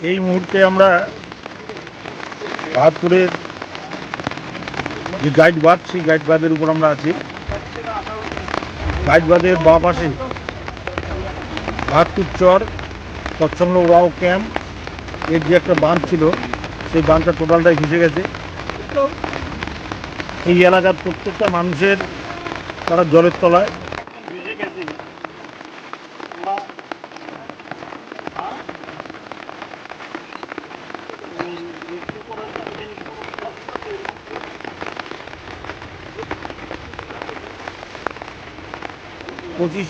এই মুহূর্তে আমরা বাহাত্তরের যে গাইড সেই গাইড বাঁধের উপর আমরা আছি। গাইড বাঁধের বাঁ পাশে বাহাত্তর চর তৎসঙ্গ রাও ক্যাম্প। এর যে একটা বাঁধ ছিল, সেই বাঁধটা টোটালটাই ভেসে গেছে। এই এলাকার প্রত্যেকটা মানুষের তারা জলের তলায় পঁচিশ,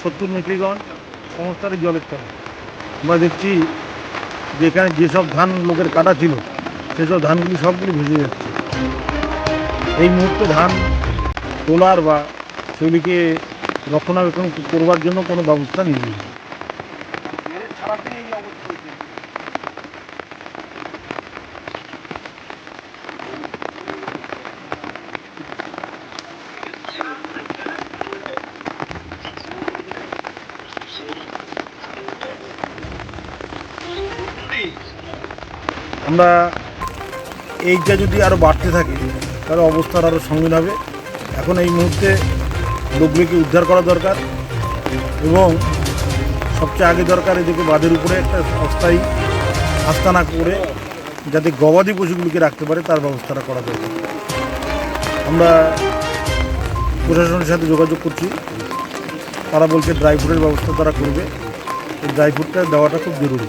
সত্তর মেট্রিকন সমস্তারই জলের তলায়। আমরা দেখছি যে এখানে যেসব ধান লোকের কাটা ছিল, সেসব ধানগুলি সবগুলি ভেসে যাচ্ছে। এই মুহূর্তে ধান তোলার বা সেগুলিকে রক্ষণাবেক্ষণ করবার জন্য কোনো ব্যবস্থা নেই। আমরা এইটা যদি আরও বাড়তে থাকে, তাহলে অবস্থার আরও সঙ্গীন হবে। এখন এই মুহূর্তে লোকগুলিকে উদ্ধার করা দরকার এবং সবচেয়ে আগে দরকার এদিকে বাঁধের উপরে একটা অস্থায়ী আস্তানা করে যাতে গবাদি পশুগুলিকে রাখতে পারে, তার ব্যবস্থাটা করা দরকার। আমরা প্রশাসনের সাথে যোগাযোগ করছি। তারা বলছে, ড্রাই ফুডের ব্যবস্থা তারা করবে। ড্রাই ফুডটা দেওয়াটা খুব জরুরি।